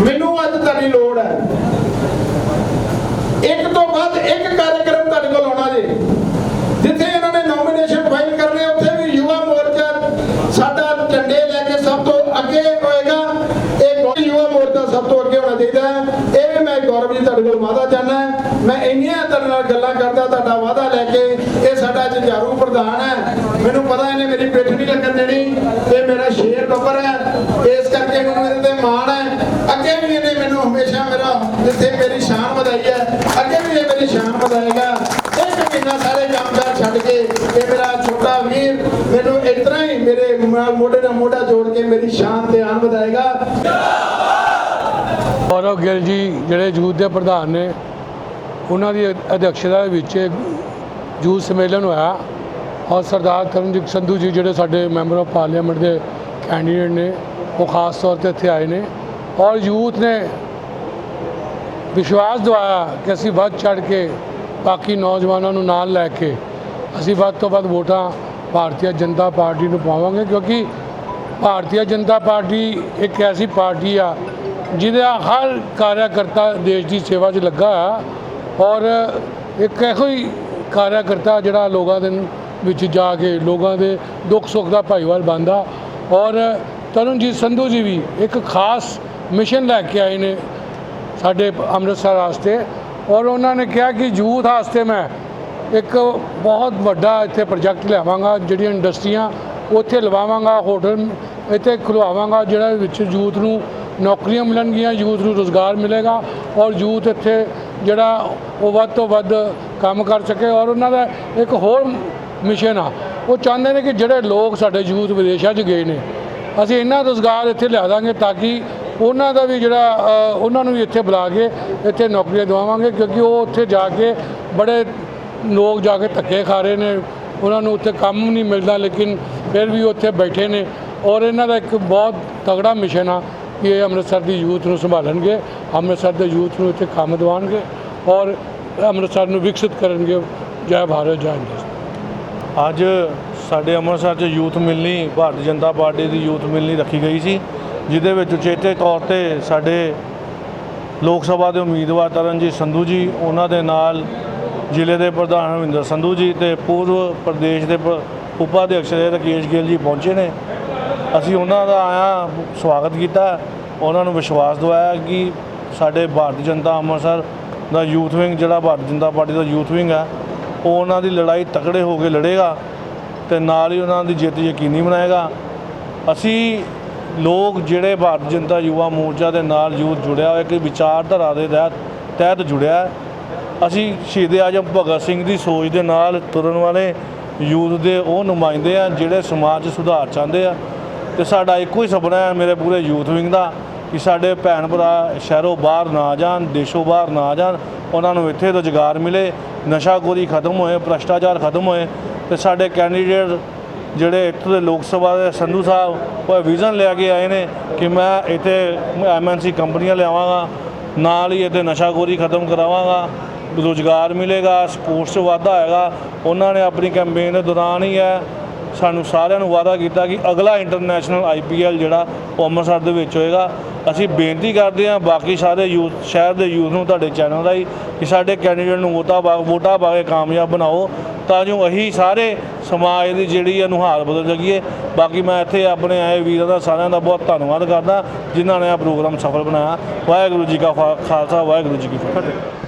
ਮੈਨੂੰ ਅੱਜ ਤੁਹਾਡੀ ਲੋੜ ਹੈ। ਇੱਕ ਤੋਂ ਬਾਅਦ ਇੱਕ ਕਾਰਜਕ੍ਰਮ ਤੁਹਾਡੇ ਕੋਲ ਹੋਣਾ ਜੀ। ਜਿੱਥੇ ਇਹਨਾਂ ਨੇ ਨੋਮੀਨੇਸ਼ਨ ਫਾਈਲ ਕਰਨੇ, ਉੱਥੇ ਵੀ ਯੁਵਾ ਮੋਰਚਾ ਸਾਡਾ ਝੰਡੇ ਲੈ ਕੇ ਸਭ ਤੋਂ ਅੱਗੇ ਹੋਏਗਾ। ਇਹ ਯੁਵਾ ਮੋਰਚਾ ਸਭ ਤੋਂ ਅੱਗੇ ਹੋਣਾ ਚਾਹੀਦਾ ਹੈ। ਇਹ ਵੀ ਮੈਂ ਗੌਰਵ ਜੀ ਤੁਹਾਡੇ ਕੋਲ ਵਾਦਾ ਚਾਹਨਾ ਮੈਂ ਇੰਨੀਆਂ ਤੁਹਾਡੇ ਨਾਲ ਗੱਲਾਂ ਕਰਦਾ, ਤੁਹਾਡਾ ਵਾਦਾ ਲੈ ਕੇ ਇਹ ਸਾਡਾ ਜੰਜਾਰੂ ਪ੍ਰਧਾਨ ਹੈ। ਮੈਨੂੰ ਪਤਾ ਇਹਨੇ ਮੇਰੀ ਪਿੱਠ ਨਹੀਂ ਲੱਗਣ ਦੇਣੀ। ਤੇ ਮੇਰਾ ਸ਼ੇਰ ਬੱਬਰ ਹੈ। ਮੇਰਾ ਜਿੱਥੇ ਮੇਰੀ ਸ਼ਾਨ ਵਧਾਈ ਹੈ, ਅੱਗੇ ਵੀ ਇਹ ਮੇਰੀ ਸ਼ਾਨ ਵਧਾਏਗਾ। ਇੱਕ ਮਹੀਨਾ ਸਾਰੇ ਕੰਮਕਾਰ ਛੱਡ ਕੇ ਇਹ ਮੇਰਾ ਛੋਟਾ ਵੀਰ ਮੈਨੂੰ ਇਤਨਾ ਹੀ ਮੇਰੇ ਮੋਢੇ ਨਾਲ ਮੋਢਾ ਜੋੜ ਕੇ ਮੇਰੀ ਸ਼ਾਨ ਤੇ ਆਨ ਵਧਾਏਗਾ। ਗੌਰਵ ਗਿੱਲ ਜੀ, ਜਿਹੜੇ ਯੂਥ ਦੇ ਪ੍ਰਧਾਨ ਨੇ, ਉਹਨਾਂ ਦੀ ਅਧਿਕਸ਼ਤਾ ਵਿੱਚ ਯੂਥ ਸੰਮੇਲਨ ਹੋਇਆ। ਔਰ ਸਰਦਾਰ ਤਰਨਜੀਤ ਸੰਧੂ ਜੀ ਜਿਹੜੇ ਸਾਡੇ ਮੈਂਬਰ ਆਫ ਪਾਰਲੀਮੈਂਟ ਦੇ ਕੈਂਡੀਡੇਟ ਨੇ, ਉਹ ਖਾਸ ਤੌਰ ਤੇ ਇੱਥੇ ਆਏ ਨੇ। ਔਰ ਯੂਥ ਨੇ ਵਿਸ਼ਵਾਸ ਦਿਵਾਇਆ ਕਿ ਅਸੀਂ ਵੱਧ ਚੜ ਕੇ ਬਾਕੀ ਨੌਜਵਾਨਾਂ ਨੂੰ ਨਾਲ ਲੈ ਕੇ ਅਸੀਂ ਵੱਧ ਤੋਂ ਵੱਧ ਵੋਟਾਂ ਭਾਰਤੀ ਜਨਤਾ ਪਾਰਟੀ ਨੂੰ ਪਾਵਾਂਗੇ, ਕਿਉਂਕਿ ਭਾਰਤੀ ਜਨਤਾ ਪਾਰਟੀ ਇੱਕ ਐਸੀ ਪਾਰਟੀ ਆ ਜਿਹਦਾ ਹਰ ਕਾਰਿਆਕਰਤਾ ਦੇਸ਼ ਦੀ ਸੇਵਾ 'ਚ ਲੱਗਾ ਆ ਔਰ ਇੱਕ ਇਹੋ ਹੀ ਕਾਰਿਆਕਰਤਾ ਜਿਹੜਾ ਲੋਕਾਂ ਦੇ ਵਿੱਚ ਜਾ ਕੇ ਲੋਕਾਂ ਦੇ ਦੁੱਖ ਸੁੱਖ ਦਾ ਭਾਈਵਾਲ ਬਣਦਾ ਔਰ ਤਰਨਜੀਤ ਸੰਧੂ ਜੀ ਵੀ ਇੱਕ ਖਾਸ ਮਿਸ਼ਨ ਲੈ ਕੇ ਆਏ ਨੇ ਸਾਡੇ ਅੰਮ੍ਰਿਤਸਰ ਵਾਸਤੇ। ਔਰ ਉਹਨਾਂ ਨੇ ਕਿਹਾ ਕਿ ਯੂਥ ਵਾਸਤੇ ਮੈਂ ਇੱਕ ਬਹੁਤ ਵੱਡਾ ਇੱਥੇ ਪ੍ਰੋਜੈਕਟ ਲਿਆਵਾਂਗਾ, ਜਿਹੜੀਆਂ ਇੰਡਸਟਰੀਆਂ ਉੱਥੇ ਲਵਾਵਾਂਗਾ, ਹੋਟਲ ਇੱਥੇ ਖੁਲਵਾਵਾਂਗਾ, ਜਿਹੜਾ ਵਿੱਚ ਯੂਥ ਨੂੰ ਨੌਕਰੀਆਂ ਮਿਲਣਗੀਆਂ, ਯੂਥ ਨੂੰ ਰੋਜ਼ਗਾਰ ਮਿਲੇਗਾ ਔਰ ਯੂਥ ਇੱਥੇ ਜਿਹੜਾ ਉਹ ਵੱਧ ਤੋਂ ਵੱਧ ਕੰਮ ਕਰ ਸਕੇ। ਔਰ ਉਹਨਾਂ ਦਾ ਇੱਕ ਹੋਰ ਮਿਸ਼ਨ ਆ, ਉਹ ਚਾਹੁੰਦੇ ਨੇ ਕਿ ਜਿਹੜੇ ਲੋਕ ਸਾਡੇ ਯੂਥ ਵਿਦੇਸ਼ਾਂ 'ਚ ਗਏ ਨੇ, ਅਸੀਂ ਇੰਨਾ ਰੋਜ਼ਗਾਰ ਇੱਥੇ ਲਿਆ ਦਾਂਗੇ ਤਾਂ ਕਿ ਉਹਨਾਂ ਦਾ ਵੀ ਜਿਹੜਾ ਉਹਨਾਂ ਨੂੰ ਵੀ ਇੱਥੇ ਬੁਲਾ ਕੇ ਇੱਥੇ ਨੌਕਰੀਆਂ ਦਿਵਾਵਾਂਗੇ, ਕਿਉਂਕਿ ਉਹ ਉੱਥੇ ਜਾ ਕੇ ਬੜੇ ਲੋਕ ਜਾ ਕੇ ਧੱਕੇ ਖਾ ਰਹੇ ਨੇ। ਉਹਨਾਂ ਨੂੰ ਉੱਥੇ ਕੰਮ ਨਹੀਂ ਮਿਲਦਾ, ਲੇਕਿਨ ਫਿਰ ਵੀ ਉੱਥੇ ਬੈਠੇ ਨੇ। ਔਰ ਇਹਨਾਂ ਦਾ ਇੱਕ ਬਹੁਤ ਤਗੜਾ ਮਿਸ਼ਨ ਆ ਕਿ ਇਹ ਅੰਮ੍ਰਿਤਸਰ ਦੀ ਯੂਥ ਨੂੰ ਸੰਭਾਲਣਗੇ, ਅੰਮ੍ਰਿਤਸਰ ਦੇ ਯੂਥ ਨੂੰ ਇੱਥੇ ਕੰਮ ਦਿਵਾਉਣਗੇ ਔਰ ਅੰਮ੍ਰਿਤਸਰ ਨੂੰ ਵਿਕਸਿਤ ਕਰਨਗੇ। ਜੈ ਭਾਰਤ, ਜੈ ਹਿੰਦ। ਅੱਜ ਸਾਡੇ ਅੰਮ੍ਰਿਤਸਰ 'ਚ ਯੂਥ ਮਿਲਣੀ, ਭਾਰਤੀ ਜਨਤਾ ਪਾਰਟੀ ਦੀ ਯੂਥ ਮਿਲਣੀ ਰੱਖੀ ਗਈ ਸੀ। ਜਿਹਦੇ ਵਿੱਚ ਉਚੇਤੇ ਤੌਰ ਤੇ ਸਾਡੇ ਲੋਕ ਸਭਾ ਦੇ ਉਮੀਦਵਾਰ ਤਰਨਜੀਤ ਸੰਧੂ ਜੀ, ਉਹਨਾਂ ਦੇ ਨਾਲ ਜ਼ਿਲ੍ਹੇ ਦੇ ਪ੍ਰਧਾਨ ਹਰਵਿੰਦਰ ਸੰਧੂ ਜੀ ਤੇ ਪੂਰਵ ਪ੍ਰਦੇਸ਼ ਦੇ ਪ- ਉਪਾਧਿਅਕਸ਼ ਦੇ ਰਕੇਸ਼ ਗਿੱਲ ਜੀ ਪਹੁੰਚੇ ਨੇ। ਅਸੀਂ ਉਹਨਾਂ ਦਾ ਆਇਆ ਸਵਾਗਤ ਕੀਤਾ। ਉਹਨਾਂ ਨੂੰ ਵਿਸ਼ਵਾਸ ਦਿਵਾਇਆ ਕਿ ਸਾਡੇ ਭਾਰਤੀ ਜਨਤਾ ਅੰਮ੍ਰਿਤਸਰ ਦਾ ਯੂਥ ਵਿੰਗ, ਜਿਹੜਾ ਭਾਰਤੀ ਜਨਤਾ ਪਾਰਟੀ ਦਾ ਯੂਥ ਵਿੰਗ ਹੈ ਉਹ ਉਹਨਾਂ ਦੀ ਲੜਾਈ ਤਕੜੇ ਹੋ ਕੇ ਲੜੇਗਾ ਤੇ ਨਾਲ ਹੀ ਉਹਨਾਂ ਦੀ ਜਿੱਤ ਯਕੀਨੀ ਬਣਾਏਗਾ। ਅਸੀਂ ਲੋਕ ਜਿਹੜੇ ਭਾਰਤ ਜਨਤਾ ਯੁਵਾ ਮੋਰਚਾ ਦੇ ਨਾਲ ਯੂਥ ਜੁੜਿਆ ਹੋਇਆ ਕਿ ਵਿਚਾਰਧਾਰਾ ਦੇ ਤਹਿਤ ਤਹਿਤ ਜੁੜਿਆ। ਅਸੀਂ ਸ਼ਹੀਦ ਆਜਮ ਭਗਤ ਸਿੰਘ ਦੀ ਸੋਚ ਦੇ ਨਾਲ ਤੁਰਨ ਵਾਲੇ ਯੂਥ ਦੇ ਉਹ ਨੁਮਾਇੰਦੇ ਆ, ਜਿਹੜੇ ਸਮਾਜ 'ਚ ਸੁਧਾਰ ਚਾਹੁੰਦੇ ਆ। ਤੇ ਸਾਡਾ ਇੱਕੋ ਹੀ ਸੁਪਨਾ ਹੈ ਮੇਰੇ ਪੂਰੇ ਯੂਥ ਵਿੰਗ ਦਾ, ਕਿ ਸਾਡੇ ਭੈਣ ਭਰਾ ਸ਼ਹਿਰੋਂ ਬਾਹਰ ਨਾ ਜਾਣ, ਦੇਸ਼ੋਂ ਬਾਹਰ ਨਾ ਜਾਣ, ਉਹਨਾਂ ਨੂੰ ਇੱਥੇ ਰੁਜ਼ਗਾਰ ਮਿਲੇ ਨਸ਼ਾਖੋਰੀ ਖਤਮ ਹੋਏ, ਭ੍ਰਸ਼ਟਾਚਾਰ ਖਤਮ ਹੋਏ, ਤੇ ਸਾਡੇ ਕੈਂਡੀਡੇਟ ਜਿਹੜੇ ਇੱਥੋਂ ਦੇ ਲੋਕ ਸਭਾ ਦੇ ਸੰਧੂ ਸਾਹਿਬ, ਉਹ ਵਿਜ਼ਨ ਲੈ ਕੇ ਆਏ ਨੇ ਕਿ ਮੈਂ ਇੱਥੇ ਐਮਐਨਸੀ ਕੰਪਨੀਆਂ ਲਿਆਵਾਂਗਾ, ਨਾਲ ਹੀ ਇੱਥੇ ਨਸ਼ਾਖੋਰੀ ਖਤਮ ਕਰਾਵਾਂਗਾ, ਰੋਜ਼ਗਾਰ ਮਿਲੇਗਾ ਸਪੋਰਟਸ 'ਚ ਵਾਧਾ ਹੋਏਗਾ। ਉਹਨਾਂ ਨੇ ਆਪਣੀ ਕੈਂਪੇਨ ਦੇ ਦੌਰਾਨ ਹੀ ਹੈ ਸਾਨੂੰ ਸਾਰਿਆਂ ਨੂੰ ਵਾਅਦਾ ਕੀਤਾ ਕਿ ਅਗਲਾ ਇੰਟਰਨੈਸ਼ਨਲ ਆਈਪੀਐਲ ਜਿਹੜਾ ਉਹ ਅੰਮ੍ਰਿਤਸਰ ਦੇ ਵਿੱਚ ਹੋਏਗਾ। ਅਸੀਂ ਬੇਨਤੀ ਕਰਦੇ ਹਾਂ ਬਾਕੀ ਸਾਰੇ ਯੂਥ, ਸ਼ਹਿਰ ਦੇ ਯੂਥ ਨੂੰ ਤੁਹਾਡੇ ਚੈਨਲ ਰਾਹੀਂ ਕਿ ਸਾਡੇ ਕੈਂਡੀਡੇਟ ਨੂੰ ਵੋਟਾਂ ਪਾ ਵੋਟਾਂ ਪਾ ਕੇ ਕਾਮਯਾਬ ਬਣਾਓ। ਤਾਂ ਜੋ ਅਸੀਂ ਸਾਰੇ ਸਮਾਜ ਦੀ ਜਿਹੜੀ ਹੈ ਨੁਹਾਰ ਬਦਲ ਸਕੀਏ ਬਾਕੀ ਮੈਂ ਇੱਥੇ ਆਪਣੇ ਆਏ ਵੀਰਾਂ ਦਾ ਸਾਰਿਆਂ ਦਾ ਬਹੁਤ ਧੰਨਵਾਦ ਕਰਦਾ, ਜਿਨ੍ਹਾਂ ਨੇ ਇਹ ਪ੍ਰੋਗਰਾਮ ਸਫਲ ਬਣਾਇਆ। ਵਾਹਿਗੁਰੂ ਜੀ ਕਾ ਖਾ- ਖਾਲਸਾ, ਵਾਹਿਗੁਰੂ ਜੀ ਕੀ ਫਤਿਹ।